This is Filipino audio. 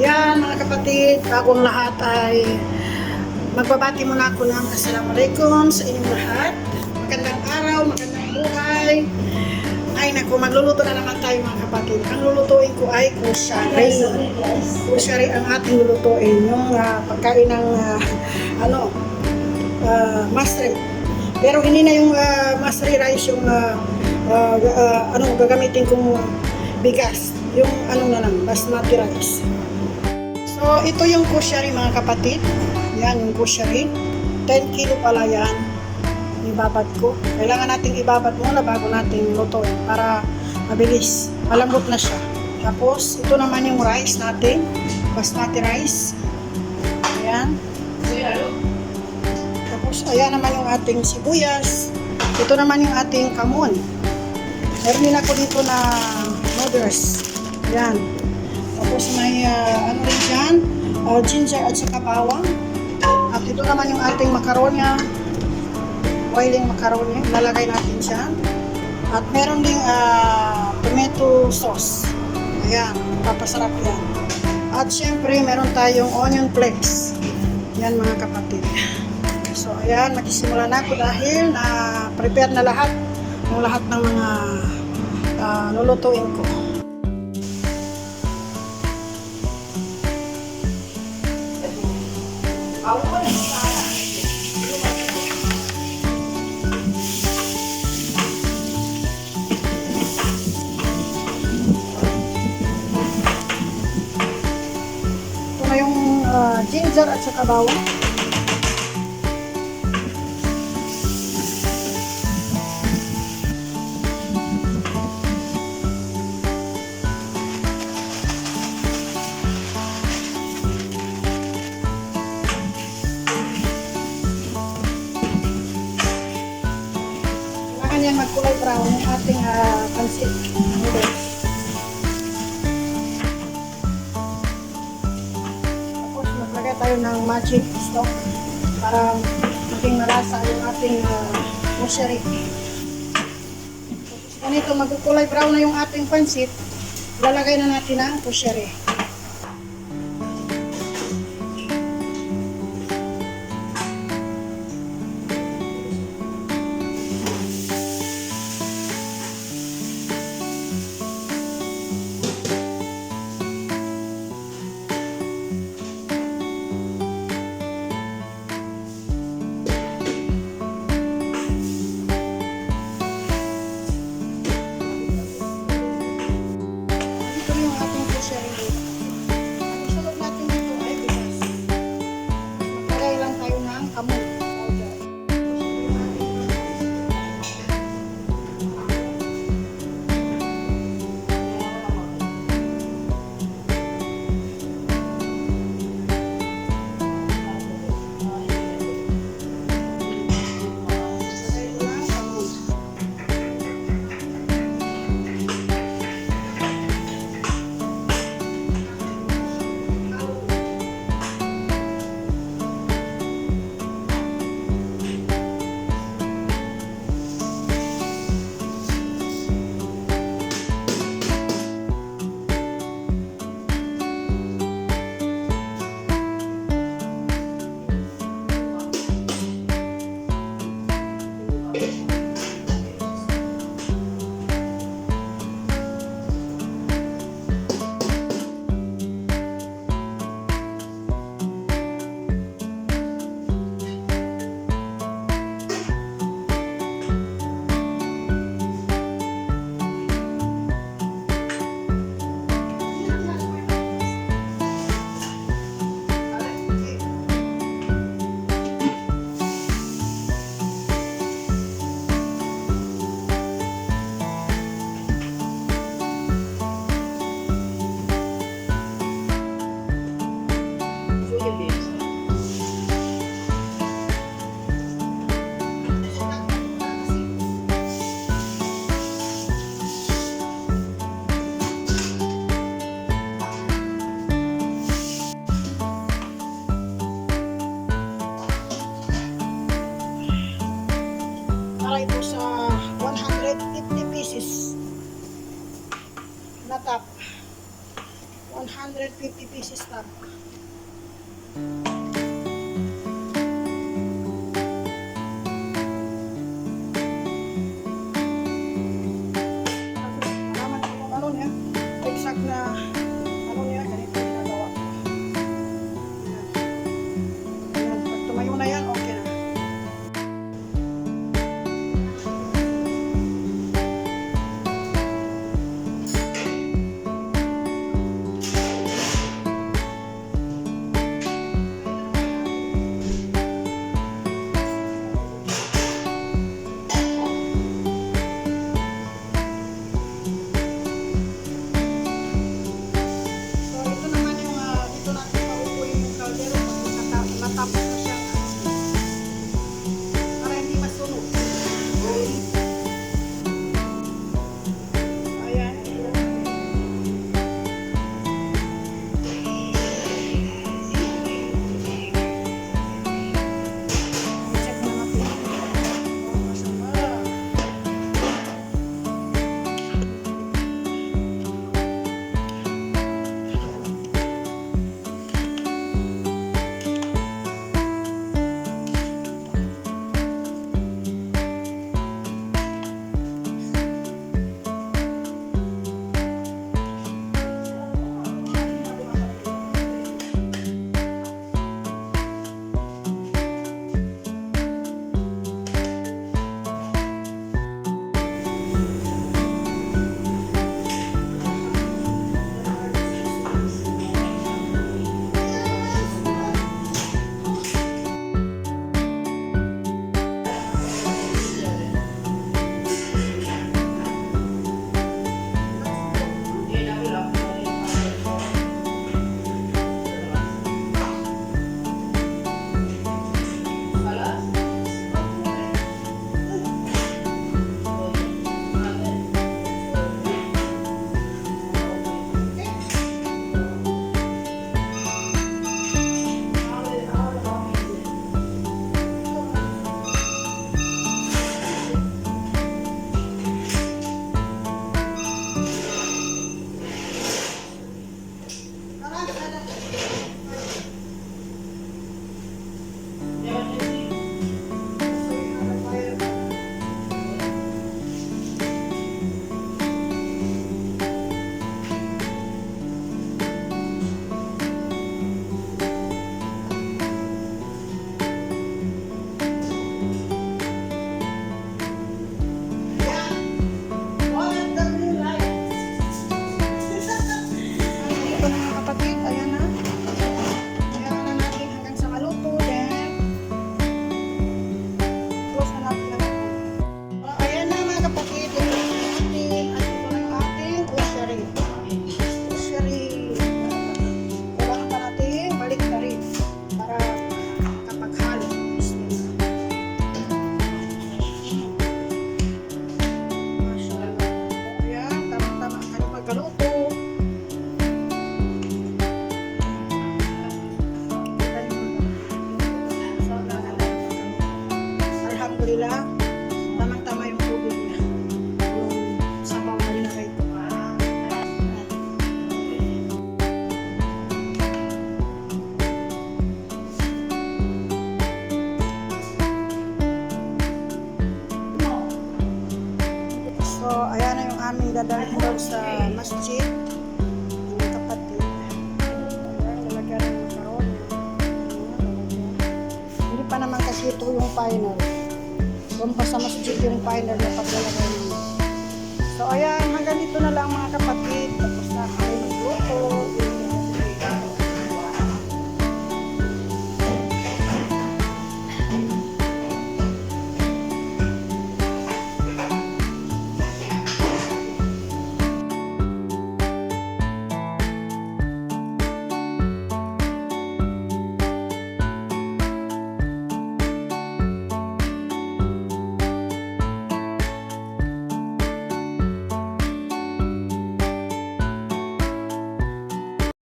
Yan mga kapatid, bagong lahat ay magbabati muna ako ng Assalamualaikum sa inyong lahat. Magandang araw, magandang buhay. Ay naku, magluluto na naman tayo mga kapatid. Ang lulutuin ko ay kusyari. Kusyari ang ating lulutuin. Yung ah, pagkain ng ah, ano, uh, masri. Pero hindi na yung uh, masri rice yung ah, ah, ah, ano gagamitin kong bigas. Yung ano na lang, basmati rice. So, ito yung kusyari mga kapatid. Yan yung kusyari. 10 kilo pala yan. Ibabad ko. Kailangan nating ibabad muna bago natin lutuin para mabilis. Malambot na siya. Tapos, ito naman yung rice natin. Basmati rice. Ayan. Tapos, ayan naman yung ating sibuyas. Ito naman yung ating kamon. Meron din ako dito na noodles. Ayan. Tapos may ah, ano rin dyan, ah, ginger at saka bawang. At ito naman yung ating makaronya, boiling macaroni, lalagay natin dyan. At meron ding ah, tomato sauce. Ayan, papasarap yan. At syempre, meron tayong onion flakes. Yan mga kapatid. So ayan, magsisimula na ako dahil na prepare na lahat ng lahat ng mga ah, lulutuin ko. Ito yung ah, ginger at saka bawang. Kailangan yan magkulay brown yung ating uh, pansit. Tapos maglagay tayo ng magic stock para maging malasa yung ating uh, mushari. Tapos ganito magkukulay brown na yung ating pansit, lalagay na natin ang kusyari. pieces na tap. 150 pieces tap. tá bom. nagdadaan daw sa masjid. Kapatid. Talaga ng karoon. Hindi pa naman kasi ito yung final. Doon pa sa masjid yung final na paglalagay mo. So ayan, hanggang dito na lang mga kapatid. Tapos na kami magluto.